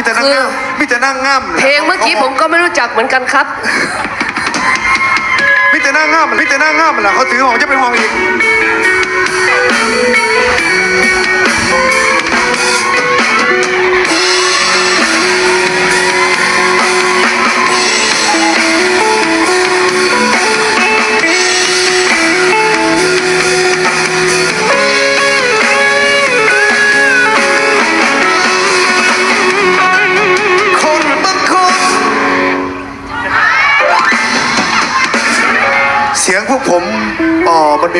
มีแต่นั่งคือ ง่ามมีแต่นั่งง่ามเพลงเมื่อกี้ผมก็ไม่รู้จักเหมือนกันครับ มีแต่นั่งง่ามมีแต่นั่งง่ามแหละเขาถือหองจะเป็นหองอีก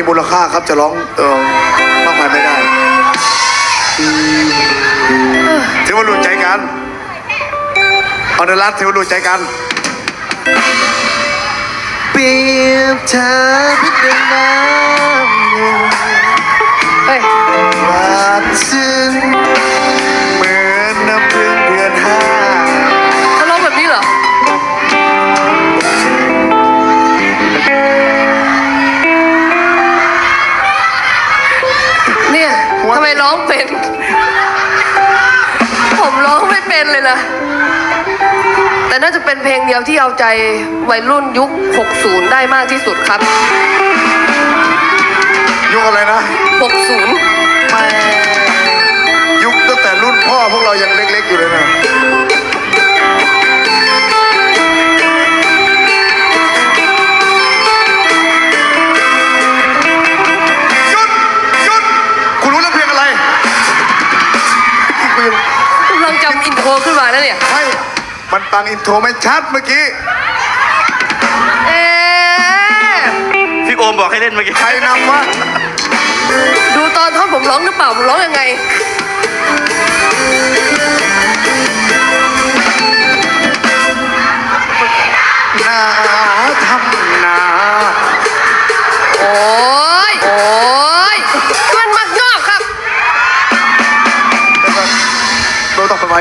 มันมีมูลค่าครับจะร้องเออมากมายไม่ได้ถือว่ารู้ใจกันเอาในรัฐถือว่ารู้ใจกันเปรียบเธอเป็นดังน้ำอยู่เฮ้ยหวานซึ้ง นเลยนะ แต่น่าจะเป็นเพลงเดียวที่เอาใจวัยรุ่นยุค 60 ได้มากที่สุดครับ ยุคอะไรนะ 60แม่ อินโทรไม่ชัดเมื่อกี้ เอ๊ะพี่โอมบอกให้เล่นเมื่อกี้ใครนำวะดูตอนท่อนผมร้องหรือเปล่าผมร้องยังไง นาทำนา โอ้ยโอ้ย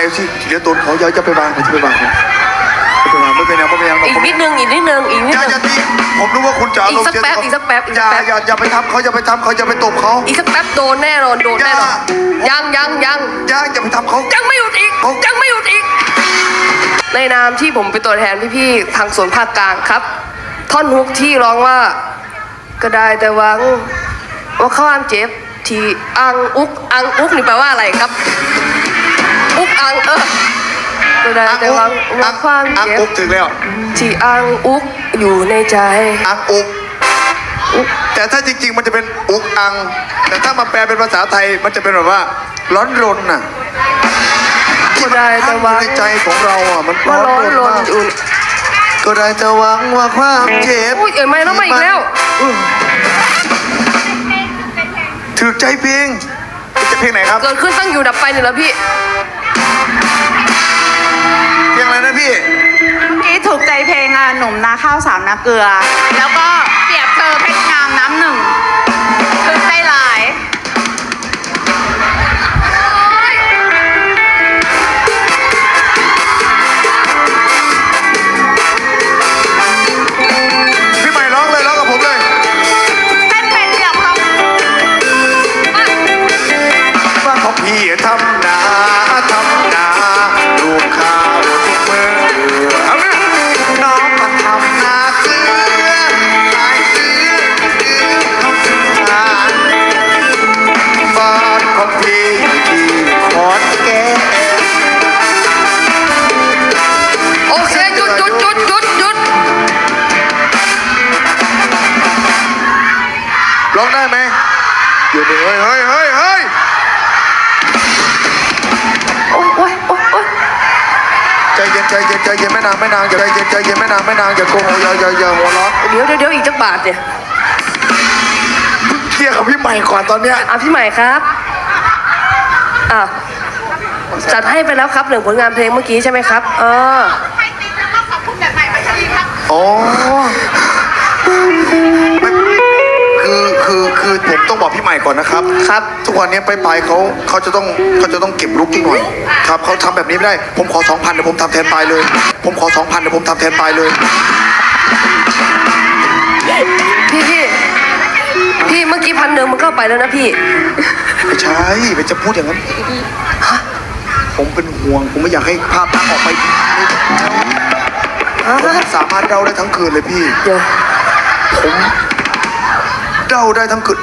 เราต้องไปวางเอฟซีเดี๋ยวตูนเขาเยอะจะไปวางเขาจะไปวางเขาจะไปวางไม่เป็นไรไม่เป็นไรอีกนิดนึงอีกนิดนึงอีกนิดอย่านึงอย่าตีผมรู้ว่าคุณจะเอารมณ์อีกสักแป๊บเสียอีกสักแป๊บอีกอสัย่ากแป๊บ อย่าอย่าไปทำเขาอย่าไปทำเขาอย่าไปตบเขาอีกสักแป๊บโดนแน่นอนโดนแน่นอนอย่ายังยังยังอย่าอย่าไปทำเขา ยังไม่หยุดอีกยังไม่หยุดอีก ในนามที่ผมเป็นตัวแทนพี่ๆทางส่วนภาคกลางครับ ท่อนฮุกที่ร้องว่า ก็ได้แต่หวังว่าข้ามเจ็บที่อังอุกอังอุกนี่แปลว่าอะไรครับ อุกอังเออก็ได้อังแต่อุกหวังอัว่างความอังเจ็อุบกถึงแล้วที่อังอุกอยู่ในใจ อังอุกแต่ถ้าจริง ๆ มันจะเป็นอุกอัง แต่ถ้ามาแปลเป็นภาษาไทยมันจะเป็นแบบว่า ร้อนรนน่ะก็ได้แต่หวังในใจของเราอะมันว่าร้อนรนมากอยู่ก็ได้แต่หวังว่าความเจ็บอุ้ยเอ๋ยไม่แล้วมาอีกแล้วถือใจเพลงจะเพลงไหนครับเกิดขึ้นตั้งอยู่ดับไปนี่แล้วพี่เพ หนุ่มนาข้าวสามนาเกลือ แล้วก็ ร้องได้ไหมหยุดดิเฮ้ยเฮ้ยเฮ้ยเฮ้ยโอ้ยโอ้ยโอ้ยโอ้ยใจเย็นใจเย็นใจเย็นแม่นางแม่นางอย่าใจเย็นใจเย็นแม่นางแม่นางอย่าโกงอย่าอย่าอย่าหัวเราะเดี๋ยวเดี๋ยวเดี๋ยวอีกจักบาทเนี่ยเคลียร์กับพี่ใหม่ก่อนตอนเนี้ยอะพี่ใหม่ครับอะจัดให้ไปแล้วครับหนึ่งผลงานเพลงเมื่อกี้ใช่ไหมครับเออให้ติ๊กแล้วก็ขอบคุณแบบใหม่พัชรีครับอ๋อไม่คือ คือคือผมต้องบอกพี่ใหม่ก่อนนะครับ ครับ ทุกวันนี้ไปไปเขาเขาจะต้องเขาจะต้องเก็บลุกนิดหน่อย ครับเขาทำแบบนี้ไม่ได้ ผมขอสองพันเดี๋ยวผมทำแทนปลายเลย ผมขอสองพันเดี๋ยวผมทำแทนปลายเลย พี่พี่พี่เมื่อกี้พันหนึ่งมันก็ไปแล้วนะพี่ ไม่ใช่ไม่จะพูดอย่างนั้นผมเป็นห่วง ผมไม่อยากให้ภาพลักษณ์ออกไปดีผมสามารถเดาได้ทั้งคืนเลยพี่ เดี๋ยว ผม เดาได้ทั้งคืน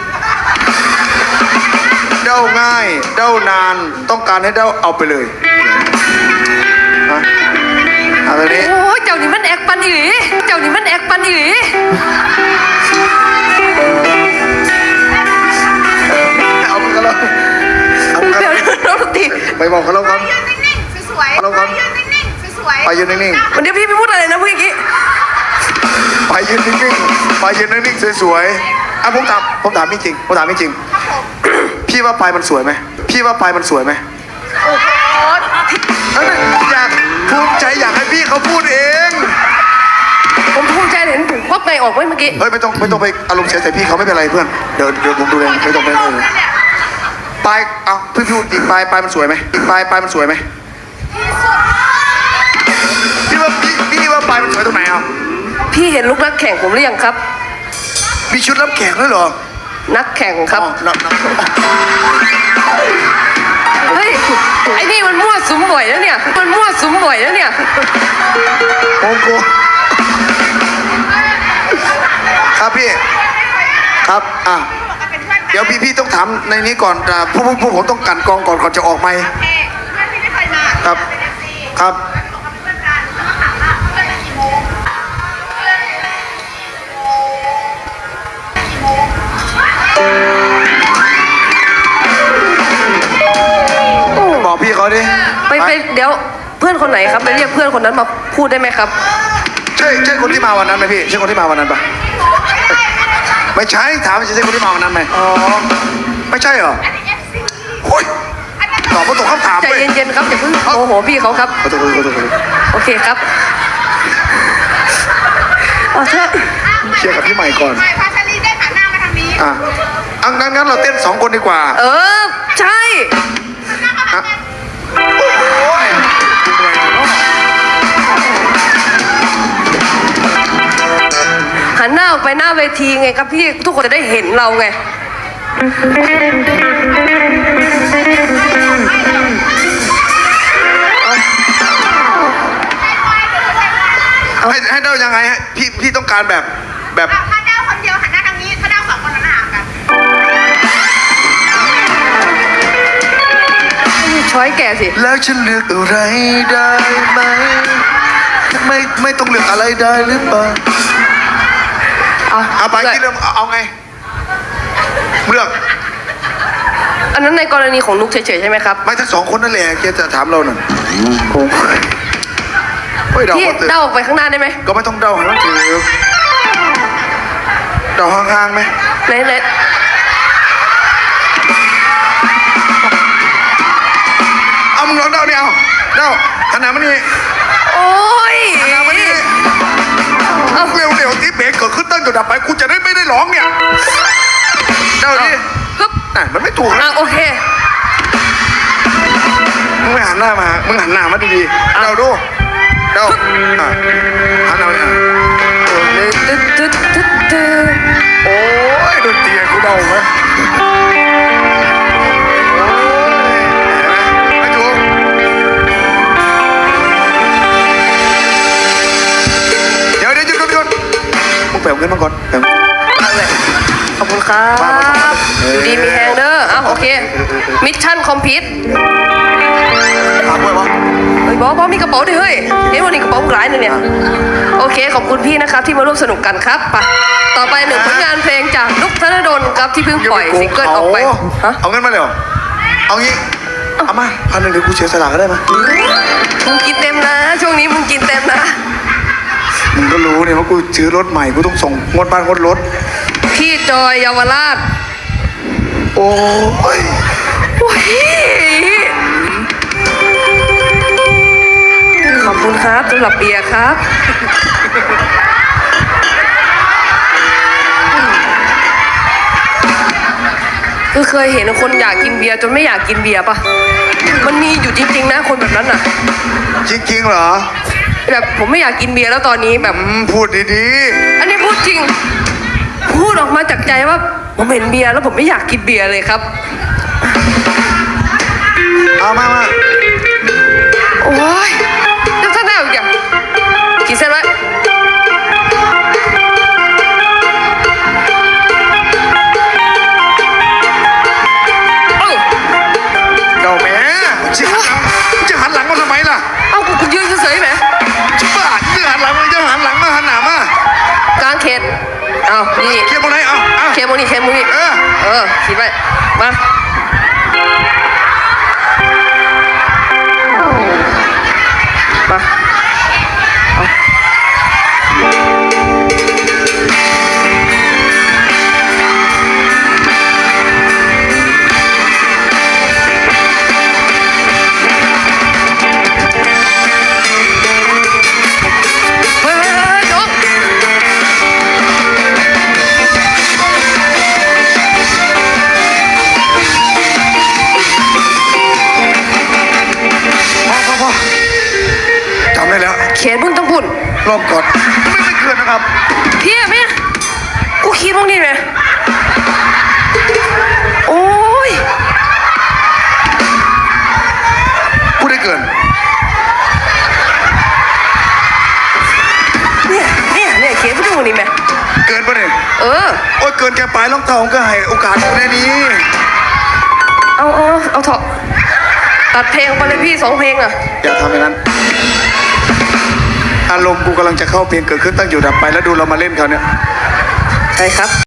เดาง่าย เดานาน ต้องการให้เดาเอาไปเลยฮะอะไรนี้ โอ้ยเจ้านี่มันแอกปันอีหลีเจ้านี่มันแอกปันอีหลีเอามันกันแล้วเอามันกันเดี๋ยวแล้วน้องตีไปบอกเขาแล้วกันยืนนิ่งๆสวยเอาลงก่อนยืนนิ่งๆสวยไปยืนนิ่งวันเดี๋ยวพี่ไม่พูดอะไรนะเมื่อกี้ ๆไปยืนนิ่งๆไปยืนนิ่งๆสวยๆ อะผมถามผมถามจริงๆผมถามจริงๆพี่ว่าปลายมันสวยไหมพี่ว่าปลายมันสวยไหมโอ้โหเอ้ยอยากภูมิใจอยากให้พี่เขาพูดเอง ผมภูมิใจเห็นผมพบไงออกไว้เมื่อกี้ เฮ้ยไม่ต้องไม่ต้องไปอารมณ์เสียใส่พี่เขาไม่เป็นไรเพื่อนเดี๋ยวเดี๋ยวผมดูเองไม่ต้องไปเลยปลายเอาพี่พูดอีกปลายปลายมันสวยไหมอีกปลายปลายมันสวยไหมพี่ว่าพี่พี่ว่าปลายมันสวยตรงไหนอะพี่เห็นลูกนักแข่งผมหรือยังครับ มีชุดรับแขกด้วยเหรอนักแข่งครับ อ๋อนับนับเฮ้ย ไอ้นี่มันมั่วสุมบ่อยแล้วเนี่ย มันมั่วสุมบ่อยแล้วเนี่ย โอ้โหครับพี่ ครับ อะเป็นเพื่อนกันเดี๋ยวพี่พี่ต้องถามในนี้ก่อนอ่าผู้ผู้ผู้ผมต้องกลันกรองก่อนก่อนจะออกไหมค์เอ๊ะเพื่อนพี่ไม่เคยมาครับเป็น FC ครับ เดี๋ยวเพื่อนคนไหนครับไปเรียกเพื่อนคนนั้นมาพูดได้ไหมครับ ใช่ใช่คนที่มาวันนั้นไหมพี่ใช่คนที่มาวันนั้นปะไม่ใช่ถามว่าใช่คนที่มาวันนั้นไหมอ๋อไม่ใช่เหรอโอ้ยตอบมาตกคำถามใจเว้ยเย็นๆครับอย่าเพิ่งโมโหพี่เขาครับขอโทษขอโทษขอโทษโอเคครับเอาเถอะเคลียร์กับพี่ใหม่ก่อนไม่พาชาลีได้หันหน้ามาทางนี้อะอังั้นงั้นเราเต้นสองคนดีกว่า เออ ใช่อะโอ้ ยหันหน้าออกไปหน้าเวทีไงครับพี่ทุกคนจะได้เห็นเราไง ให้ให้เดายังไงฮะพี่พี่ต้องการแบบแบบ ช้อยแก่สิ แล้วฉันเลือกอะไรได้ไหม ไม่ไม่ต้องเลือกอะไรได้หรือเปล่าเอาเอาไปที่เดิมเอาเอาไง เลือก อันนั้นในกรณีของนุกเฉยๆใช่ไหมครับ ไม่ทั้งสองคนนั่นแหละแกจะถามเราหน่อยเฮ้ยเดาพี่หมดเลยเดาออกไปข้างหน้าได้ไหม ก็ไม่ต้องเดาให้มันถือเดาห่างๆไหมไหนไเอาเดาขนาดมันนี่โอ้ยขนาดมันนี่เอาเร็วๆที่เบรกเกิดขึ้นตั้งแต่ดับไปกูจะได้ไม่ได้ร้องเนี่ยเดาดิปึ๊บน่ะมันไม่ถูกอะนะโอเค มึงไม่หันหน้ามา มึงหันหน้ามาดีๆเดาดูเดาอะหันหน้ามาอะโอเคตึ๊ดตึ๊ดตึ๊ดตึ๊ดโอ้ยดนตรีกูเดาไหม เงินมาก่อนแปลเอาเลยขอบคุณครับมามามาเอออยู่ดีมีแฮงเด้ออ้าวโอเค มิชชั่นคอมพิวต์ถามไว้วะเฮ้ยบอสบอสมีกระเป๋าด้วยเฮ้ยเฮ้ยวันนี้กระเป๋าหลายนึงเนี่ย โอเคขอบคุณพี่นะครับที่มาร่วมสนุกกันครับไปต่อไปหนึ่งผลงานเพลงจากนุกธนดลครับที่เพิ่งปล่อยซิงเกิลออกไปฮะเอาเงินมาเลยเหรอเอางี้เอามาพันหนึ่งเดี๋ยวกูเสียสละก็ได้มามึงกินเต็มนะ ช่วงนี้มึงกินเต็มนะ มึงก็รู้เนี่ยว่ากูซื้อรถใหม่กูต้องส่งงวดบ้านงวดรถ พี่จอยเยาวราชโอ้ยโอ้ยขอบคุณครับสำหรับเบียร์ครับ คือเคยเห็นคนอยากกินเบียร์จนไม่อยากกินเบียร์ปะมันมีอยู่จริงๆนะคนแบบนั้นน่ะ จริงๆเหรอ แบบผมไม่อยากกินเบียร์แล้วตอนนี้แบบ อืมพูดดีอันนี้พูดจริง พูดออกมาจากใจว่า ผมเห็นเบียร์แล้วผมไม่อยากกินเบียร์เลยครับ ๆ เอามามาโอ้ยเดี๋ยวท่านได้อีกอย่างขีดเส้นไว้ แล้วเขตมึงต้องพุ่นรอบก่อนไม่ไม่เกินนะครับ พี่อะแม่กูคิดมึงนี่ไหมโอ้ยพูดได้เกิน เนี่ยเนี่ยเนี่ยเขียนพูดมึงนี่ไหมเกินปะเนี่ยเออ โอ้ยเกินแกไปรองเท้าก็ให้โอกาสกูแน่นี้เอาเอาเอาเถอะตัดเพลงไปเลยพี่สองเพลงอะอย่าทำอย่างนั้น อารมณ์กูกำลังจะเข้าเพลงเกิดขึ้นตั้งอยู่ดับไปแล้วดูเรามาเล่นเขาเนี่ย ใช่ครับ